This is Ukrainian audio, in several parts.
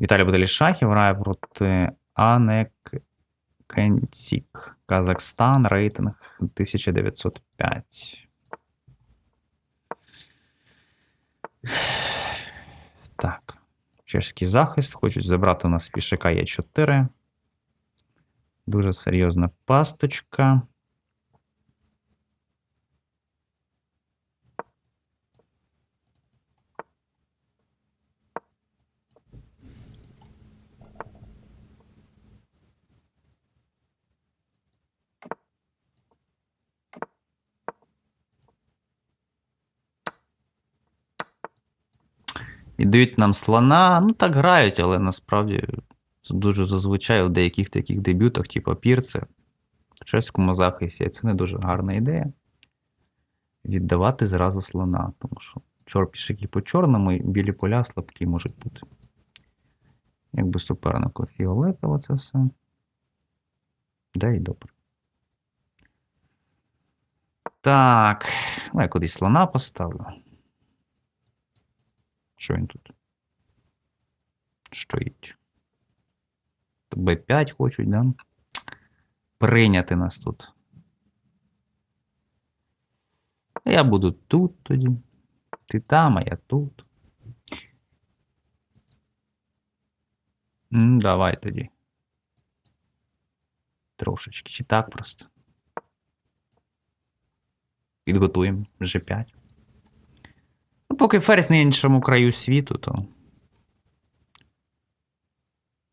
Віталій Бутелі Шахів грає проти Анек Кенцік. Казахстан, рейтинг 1905. Так. Чешський захист. Хочуть забрати у нас пішака Е4. Дуже серйозна пасточка. Віддають нам слона. Ну, так грають, але насправді це дуже зазвичай у деяких таких дебютах, типу пірце, в чеському захисті. Це не дуже гарна ідея. Віддавати зразу слона, тому що чор пішаки по чорному і білі поля слабкі можуть бути. Якби супернику фіолетово це все. Да і добре. Так, ну я кудись слона поставлю. Що він тут? Стоїть. Б5 хочуть, да? Прийняти нас тут. Я буду тут тоді. Ти там, а я тут. М, Давай тоді. Трошечки. Чи так просто. Підготуємо G5. Ну, поки ферзь на іншому краю світу, то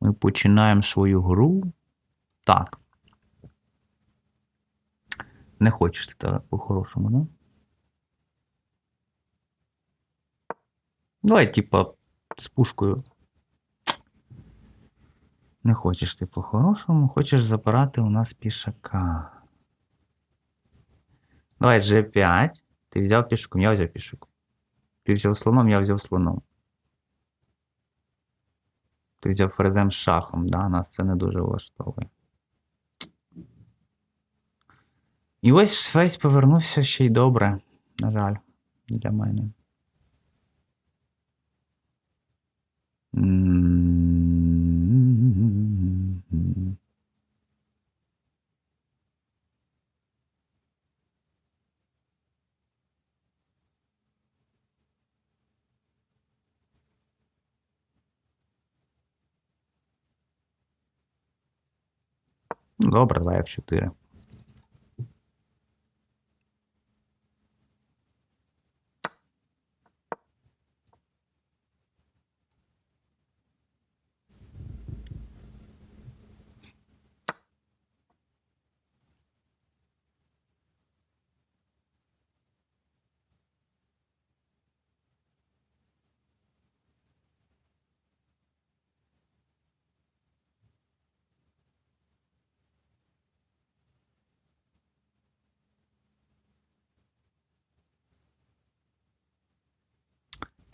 ми починаємо свою гру. Так. Не хочеш ти так по-хорошому, да? Давай, типа, з пушкою. Не хочеш ти по-хорошому, хочеш забирати у нас пішака. Давай G5. Ти взяв пішку, я взяв пішку. Ти взяв слоном, я взяв слоном. Ти взяв ферзем з шахом, да? Нас це не дуже влаштовує. І ось весь повернувся ще й добре, на жаль, для мене. М. Добре, давай F4.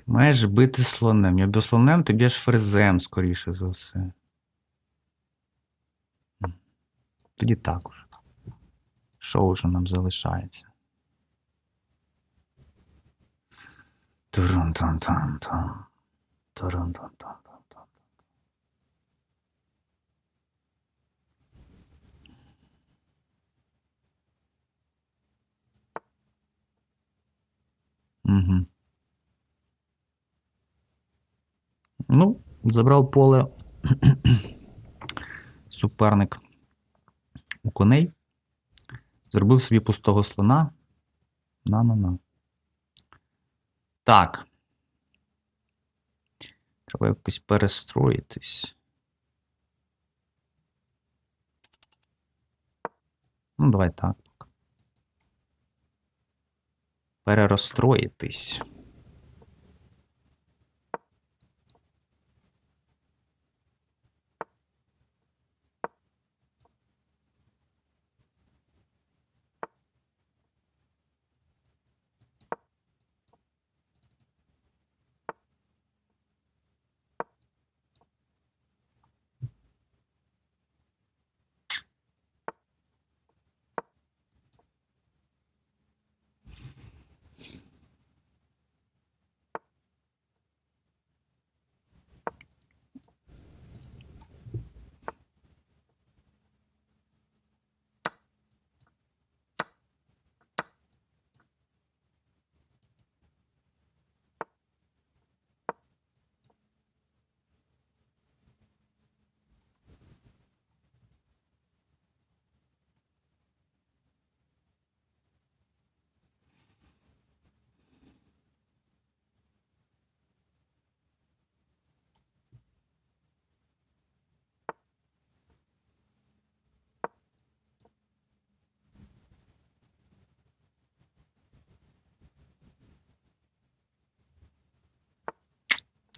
Маєш бити слонем. Я б слонем, тобі аж ферзем, скоріше за все. Тоді також. Що вже нам залишається? Турун-тан-тан-тан. Турун-тан-тан-тан-тан. Угу. Ну, забрав поле суперник у коней. Зробив собі пустого слона. На-на-на. Так. Треба якось перестроїтись. Ну, давай так. Перерозстроїтись.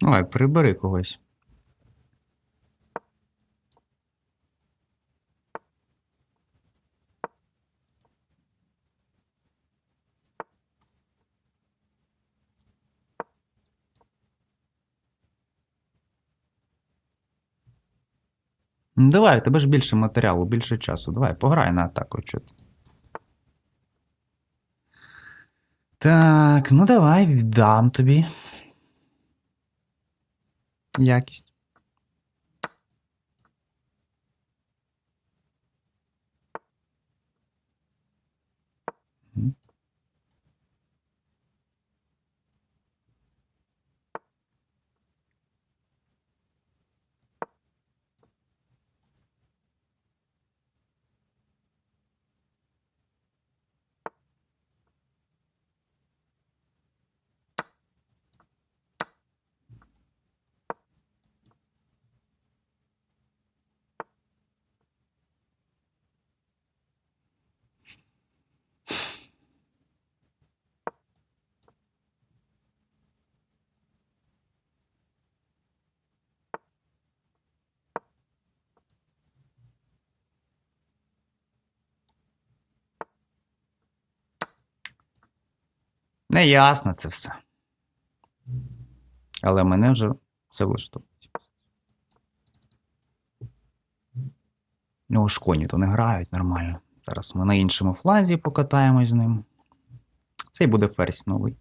Ой, прибери когось. Давай, у тебе ж більше матеріалу, більше часу. Давай, пограй на атаку. Чо. Так, ну давай, віддам тобі. Якість. Неясно це все. Але мене вже все влаштовує. Ну, ж коні то не грають нормально. Зараз ми на іншому фланзі покатаємось з ним. Цей буде ферзь новий.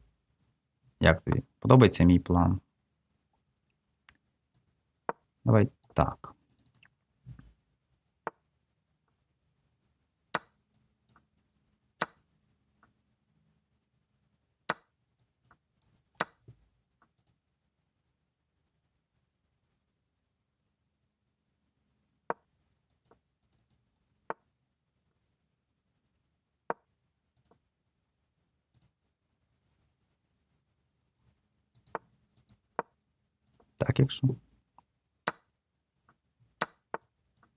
Як тобі? Подобається мій план? Давай так. Так, якщо.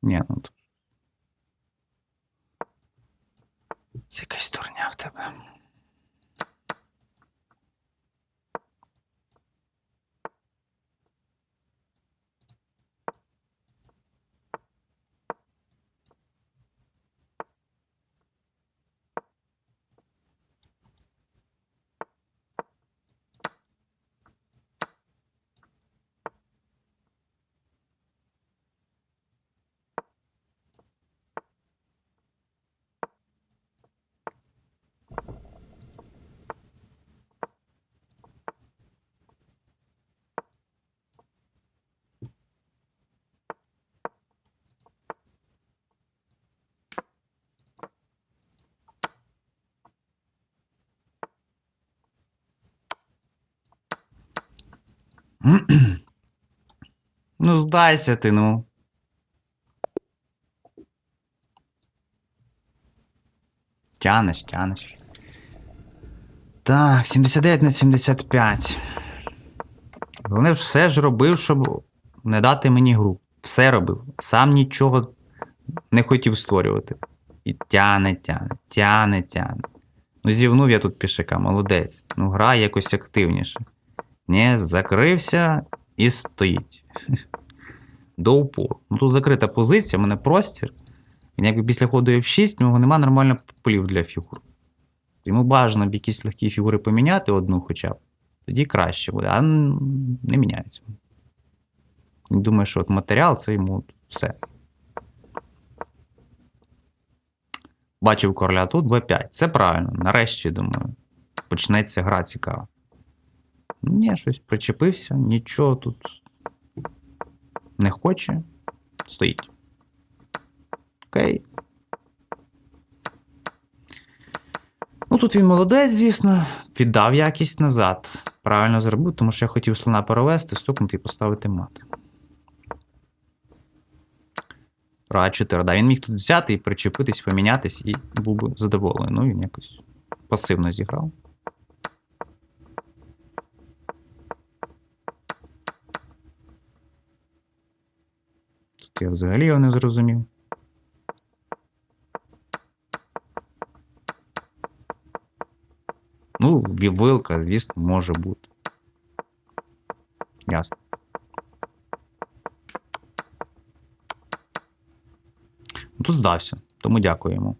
Ні, ну то. Це якась турня в тебе. Ну, здайся ти, ну. Тянеш, тянеш. Так, 79 на 75. Вони все ж робив, щоб не дати мені гру. Все робив. Сам нічого не хотів створювати. І тяне, тяне, тяне, тяне. Ну, зівнув я тут пішака, молодець. Ну, грай якось активніше. Не, закрився і стоїть. До упору. Ну тут закрита позиція, в мене простір. Він якби після ходу F6, у нього нема нормальних полів для фігур. Йому бажано б якісь легкі фігури поміняти одну хоча б. Тоді краще буде, а не міняється. Він думає, що от матеріал це йому все. Бачив короля тут b5. Це правильно. Нарешті, думаю, почнеться гра цікава. Ні, щось причепився, нічого тут не хоче. Стоїть. Окей. Ну, тут він молодець, звісно, віддав якість назад. Правильно зробив, тому що я хотів слона перевести, стукнути і поставити мат. Ра 4. Да, він міг тут взяти і причепитись, помінятись, і був би задоволений. Ну, він якось пасивно зіграв. Я взагалі його не зрозумів. Ну, вівилка, звісно, може бути. Ясно. Ну, Тут здався, тому дякую йому.